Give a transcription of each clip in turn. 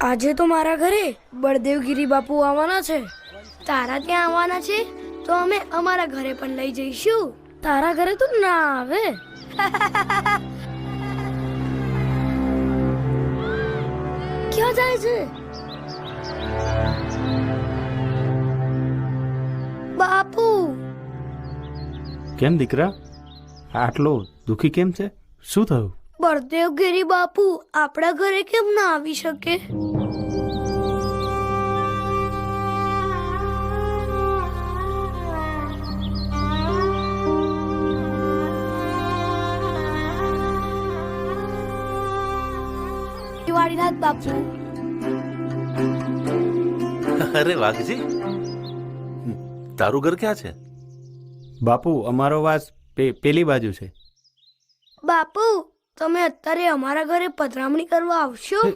આજે તો મારા ઘરે બળદેવગીરી બાપુ આવવાના છે. તારા ત્યાં આવવાના છે? તો અમે અમારા ઘરે પણ લઈ જઈશું. તારા ઘરે તો ના આવે. ક્યાં જાય છે? બાપુ! કેમ દીકરા? આટલો દુખી કેમ છે? શું થયું? બળદેવગીરી બાપુ આપણા ઘરે કેમ ના આવી શકે? દિવાળીનાથ બાપુ અરે વાઘજી તારું ઘર ક્યાં છે? બાપુ અમારો વાસ પે- પેલી બાજુ છે. બાપુ તમે અત્યારે અમારા ઘરે પધરામણી કરવા આવશો?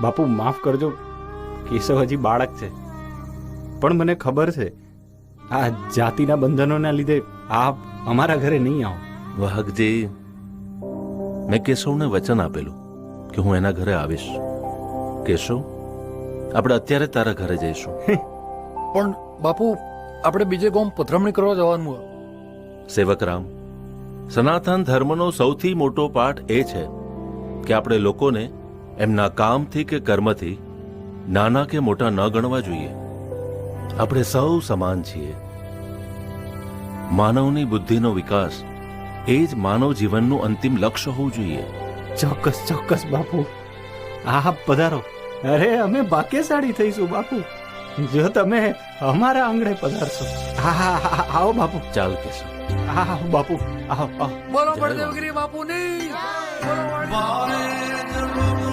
બાપુ માફ કરજો કેશવ હજી બાળક છે. પણ મને ખબર છે આ જાતિના બંધનોના લીધે આપ અમારા ઘરે નહીં આવો. વાઘજી મેં કેશવને વચન આપેલું. કે હું એના ઘરે આવીશ. કેશવ આપણે અત્યારે તારા ઘરે જઈશું. પણ બાપુ આપણે બીજે ગામ પધરામણી કરવા જવાનું. સેવકરામ સનાતન ધર્મનો સૌથી મોટો પાઠ એ છે કે આપણે લોકોને એમના કામથી કે કર્મથી નાના કે મોટા ન ગણવા જોઈએ. આપણે સૌ સમાન છીએ. માનવની બુદ્ધિનો વિકાસ એ જ માનવ જીવનનું અંતિમ લક્ષ્ય હોવું જોઈએ. ચોક્કસ ચોક્કસ બાપુ. આ પધારો. અરે અમે ભાગ્યશાળી થઈશું બાપુ. જો તમે અમારા આંગણે પધારશો. હા હા હા, આવો બાપુ. ચાલ કેશો હા હા બાપુ. આવો આવો બોલો બળદેવગીરી બાપુ ની બોલો